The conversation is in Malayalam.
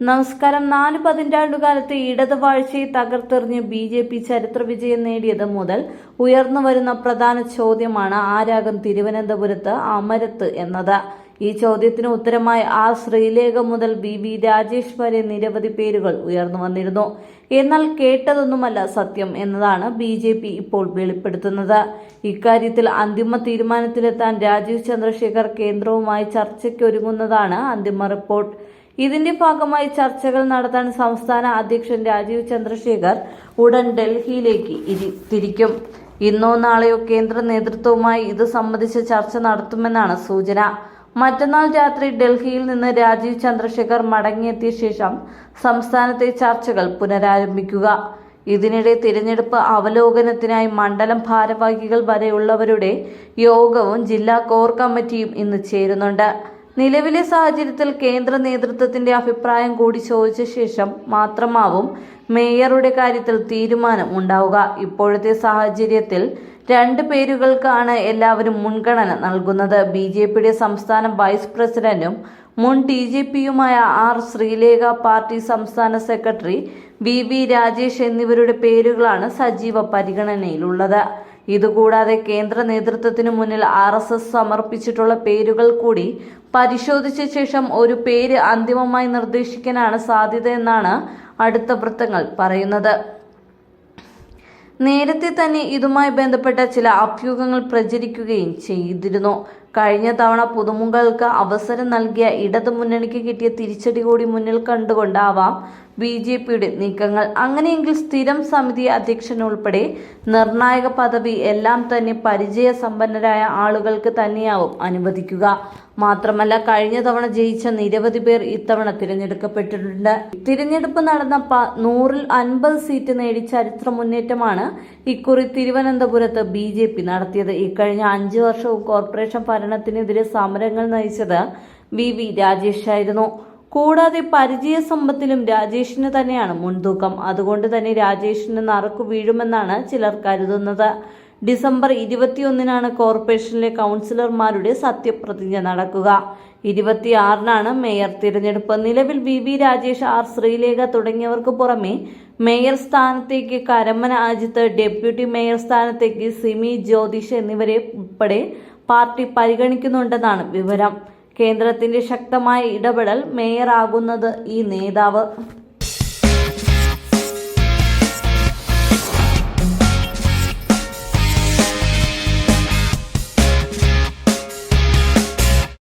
നമസ്കാരം. നാല് പതിറ്റാണ്ടുകാലത്ത് ഇടത് വാഴ്ചയെ തകർത്തെറിഞ്ഞ് ബി ജെ പി ചരിത്ര വിജയം നേടിയത് മുതൽ ഉയർന്നു വരുന്ന പ്രധാന ചോദ്യമാണ് ആരാകും തിരുവനന്തപുരത്ത് അമരത്ത് എന്നത്. ഈ ചോദ്യത്തിന് ഉത്തരമായി ആ ശ്രീലേഖ മുതൽ ബി വി രാജേഷ് വരെ നിരവധി പേരുകൾ ഉയർന്നു വന്നിരുന്നു. എന്നാൽ കേട്ടതൊന്നുമല്ല സത്യം എന്നതാണ് ബി ജെ പി ഇപ്പോൾ വെളിപ്പെടുത്തുന്നത്. ഇക്കാര്യത്തിൽ അന്തിമ തീരുമാനത്തിലെത്താൻ രാജീവ് ചന്ദ്രശേഖർ കേന്ദ്രവുമായി ചർച്ചയ്ക്കൊരുങ്ങുന്നതാണ് അന്തിമ റിപ്പോർട്ട്. ഇതിന്റെ ഭാഗമായി ചർച്ചകൾ നടത്താൻ സംസ്ഥാന അധ്യക്ഷൻ രാജീവ് ചന്ദ്രശേഖർ ഉടൻ ഡൽഹിയിലേക്ക് തിരിക്കും. ഇന്നോ നാളെയോ കേന്ദ്ര നേതൃത്വവുമായി ഇത് സംബന്ധിച്ച് ചർച്ച നടത്തുമെന്നാണ് സൂചന. മറ്റന്നാൾ രാത്രി ഡൽഹിയിൽ നിന്ന് രാജീവ് ചന്ദ്രശേഖർ മടങ്ങിയെത്തിയ ശേഷം സംസ്ഥാനത്തെ ചർച്ചകൾ പുനരാരംഭിക്കുക. ഇതിനിടെ തിരഞ്ഞെടുപ്പ് അവലോകനത്തിനായി മണ്ഡലം ഭാരവാഹികൾ വരെയുള്ളവരുടെ യോഗവും ജില്ലാ കോർ കമ്മിറ്റിയും ഇന്ന് ചേരുന്നുണ്ട്. നിലവിലെ സാഹചര്യത്തിൽ കേന്ദ്ര നേതൃത്വത്തിന്റെ അഭിപ്രായം കൂടി ചോദിച്ച ശേഷം മാത്രമാവും മേയറുടെ കാര്യത്തിൽ തീരുമാനം ഉണ്ടാവുക. ഇപ്പോഴത്തെ സാഹചര്യത്തിൽ രണ്ട് പേരുകൾക്കാണ് എല്ലാവരും മുൻഗണന നൽകുന്നത്. ബി ജെ പിയുടെ സംസ്ഥാന വൈസ് പ്രസിഡന്റും മുൻ ടി ജെ പിയുമായ ആർ ശ്രീലേഖ പാർട്ടി സംസ്ഥാന സെക്രട്ടറി വി വി രാജേഷ് എന്നിവരുടെ പേരുകളാണ് സജീവ പരിഗണനയിലുള്ളത്. ഇതുകൂടാതെ കേന്ദ്ര നേതൃത്വത്തിനു മുന്നിൽ ആർ എസ് എസ് സമർപ്പിച്ചിട്ടുള്ള പേരുകൾ കൂടി പരിശോധിച്ച ശേഷം ഒരു പേര് അന്തിമമായി നിർദ്ദേശിക്കാനാണ് സാധ്യതയെന്നാണ് അടുത്ത വൃത്തങ്ങൾ പറയുന്നത്. നേരത്തെ തന്നെ ഇതുമായി ബന്ധപ്പെട്ട ചില അഭ്യൂഹങ്ങൾ പ്രചരിക്കുകയും ചെയ്തിരുന്നു. കഴിഞ്ഞ തവണ പുതുമുഖങ്ങൾക്ക് അവസരം നൽകിയ ഇടതു മുന്നണിക്ക് കിട്ടിയ തിരിച്ചടി കൂടി മുന്നിൽ കണ്ടുകൊണ്ടാവാം ബി ജെ പിയുടെ നീക്കങ്ങൾ. അങ്ങനെയെങ്കിൽ സ്ഥിരം സമിതി അധ്യക്ഷൻ ഉൾപ്പെടെ നിർണായക പദവി എല്ലാം തന്നെ പരിചയ സമ്പന്നരായ ആളുകൾക്ക് തന്നെയാവും അനുവദിക്കുക. മാത്രമല്ല കഴിഞ്ഞ തവണ ജയിച്ച നിരവധി പേർ ഇത്തവണ തിരഞ്ഞെടുക്കപ്പെട്ടിട്ടുണ്ട്. തിരഞ്ഞെടുപ്പ് നടന്ന നൂറിൽ അൻപത് സീറ്റ് നേടി ചരിത്ര മുന്നേറ്റമാണ് ഇക്കുറി തിരുവനന്തപുരത്ത് ബി നടത്തിയത്. ഇക്കഴിഞ്ഞ അഞ്ചു വർഷവും കോർപ്പറേഷൻ ഭരണത്തിനെതിരെ സമരങ്ങൾ നയിച്ചത് വി വി രാജേഷ് ആയിരുന്നു കൂടാതെ പരിചയസമ്പത്തിലും രാജേഷിന് തന്നെയാണ് മുൻതൂക്കം. അതുകൊണ്ട് തന്നെ രാജേഷിന് നറുക്കു വീഴുമെന്നാണ് ചിലർ കരുതുന്നത്. ഡിസംബർ ഇരുപത്തിയൊന്നിനാണ് കോർപ്പറേഷനിലെ കൗൺസിലർമാരുടെ സത്യപ്രതിജ്ഞ നടക്കുക. ഇരുപത്തിയാറിനാണ് മേയർ തിരഞ്ഞെടുപ്പ്. നിലവിൽ V V Rajesh R Sreelekha തുടങ്ങിയവർക്ക് പുറമെ മേയർ സ്ഥാനത്തേക്ക് കരമന അജിത്ത് ഡെപ്യൂട്ടി മേയർ സ്ഥാനത്തേക്ക് സിമി ജ്യോതിഷ് എന്നിവരെ ഉൾപ്പെടെ പാർട്ടി പരിഗണിക്കുന്നുണ്ടെന്നാണ് വിവരം. കേന്ദ്രത്തിന്റെ ശക്തമായ ഇടപെടൽ മേയറാകുന്നത് ഈ നേതാവ്.